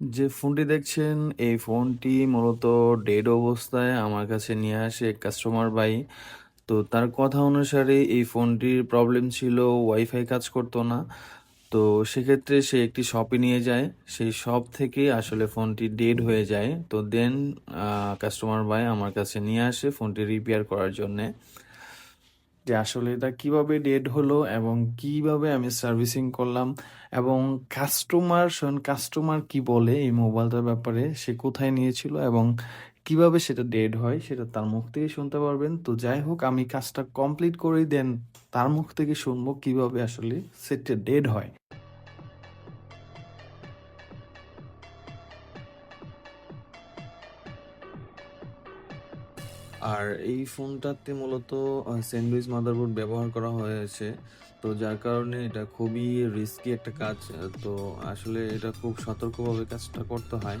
যে ফোনটি দেখছেন, এই ফোনটি মূলত ডেড অবস্থায় আমার কাছে নিয়ে আসে কাস্টমার বাই তো তার কথা অনুসারে এই ফোনটির প্রবলেম ছিল ওয়াইফাই কাজ করতো না। তো সেক্ষেত্রে সে একটি শপে নিয়ে যায়। সেই শপ থেকে আসলে ফোনটি ডেড হয়ে যায়। তো দেন কাস্টমার বাই আমার কাছে নিয়ে আসে ফোনটি রিপেয়ার করার জন্যে। যে আসলে এটা কীভাবে ডেড হলো এবং কীভাবে আমি সার্ভিসিং করলাম এবং কাস্টমার শোন কাস্টমার কি বলে এই মোবাইলটার ব্যাপারে, সে কোথায় নিয়েছিল এবং কীভাবে সেটা ডেড হয় সেটা তার মুখ থেকে শুনতে পারবেন। তো যাই হোক, আমি কাজটা কমপ্লিট করেই দেন, তার মুখ থেকে শুনব কীভাবে আসলে সেটা ডেড হয়। আর এই ফোনটাতে মূলত স্যান্ডউইচ মাদারবোর্ড ব্যবহার করা হয়েছে। তো যার কারণে এটা খুবই রিস্কি একটা কাজ। তো আসলে এটা খুব সতর্কভাবে কাজটা করতে হয়।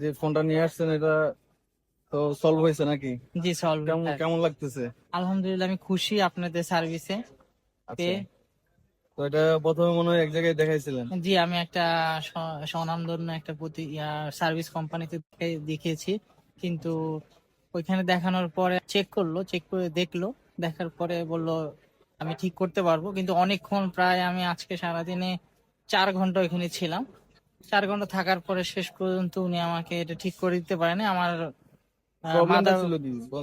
যে ফোনটা নিয়ে আসছেন এটা তো সলভ হয়েছে নাকি? জি সলভ কেমন কেমন লাগতেছে? আলহামদুলিল্লাহ আমি খুশি আপনাদের সার্ভিসে আচ্ছা। তো এটা প্রথমে মনে হয় এক জায়গায় দেখাইছিলেন। জি আমি একটা স্বনামধন্য একটা প্রতি সার্ভিস কোম্পানিতে দেখিয়েছি। কিন্তু ওইখানে দেখানোর পরে চেক করল চেক করে দেখল। দেখার পরে বলল আমি ঠিক করতে পারব। কিন্তু অনেকক্ষণ প্রায় আমি আজকে সারাদিনে চার ঘণ্টা ওইখানে ছিলাম। চার ঘণ্টা থাকার পরে শেষ পর্যন্ত উনি আমাকে এটা ঠিক করে দিতে পারেনি। আমার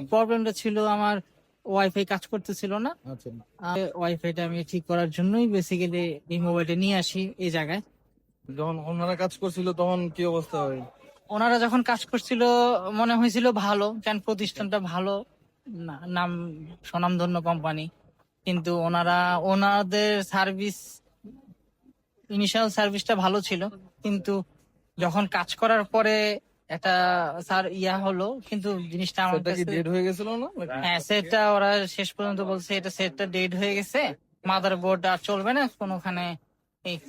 প্রবলেমটা ছিল আমার ওয়াইফাই কাজ করতেছিল না। আচ্ছা। ওয়াইফাইটা আমি ঠিক করার জন্যই বেসিক্যালি এই মোবাইলটা নিয়ে আসি এই জায়গায়। যখন ওনারা কাজ করছিল তখন কি অবস্থা হয়? ওনারা যখন কাজ করছিল মনে হয়েছিল ভালো কেন প্রতিষ্ঠানটা ভালো? না- নাম স্বনামধন্য কোম্পানি কিন্তু ওনারা ওনাদের সার্ভিস ইনিশিয়াল সার্ভিসটা ভালো ছিল কিন্তু যখন কাজ করার পরে একটা স্যার ইয়া হলো কিন্তু জিনিসটা আমার কাছে ডেড হয়ে গেছিল না? হ্যাঁ সেটটা ওরা শেষ পর্যন্ত বলছে এটা সেটটা ডেড হয়ে গেছে। মাদার বোর্ড আর চলবে না কোনোখানে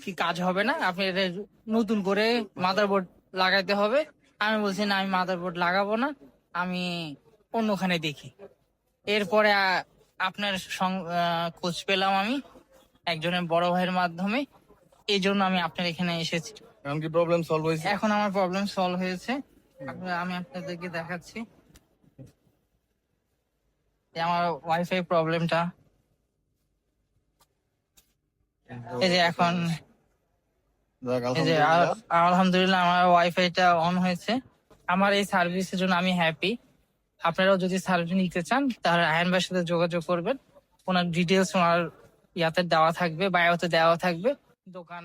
কি কাজ হবে না আপনি এটা নতুন করে মাদার বোর্ড লাগাইতে হবে। আমি বলছি না আমি মাদার বোর্ড লাগাবো না আমি অন্যখানে দেখি। এরপরে আপনার সং- খোঁজ পেলাম আমি একজনের বড় ভাইয়ের মাধ্যমে। এই জন্য আমি আপনার এখানে এসেছি। এখন কি প্রবলেম সলভ হয়েছে? এখন আমার প্রবলেম সলভ হয়েছে। আমি আপনাদেরকে দেখাচ্ছি। এই আমার ওয়াইফাই প্রবলেমটা এই যে এখন আলহামদুলিল্লাহ। আমার ওয়াইফাইটা অন হয়েছে। আমার এই সার্ভিসের জন্য আমি হ্যাপি আপনারাও যদি সার্ভিস নিতে চান তাহলে আয়ন ভাইয়ের সাথে যোগাযোগ করবেন। ওনার ডিটেলস ওনার ইয়াতে দেওয়া থাকবে বায়োতে দেওয়া থাকবে। দোকান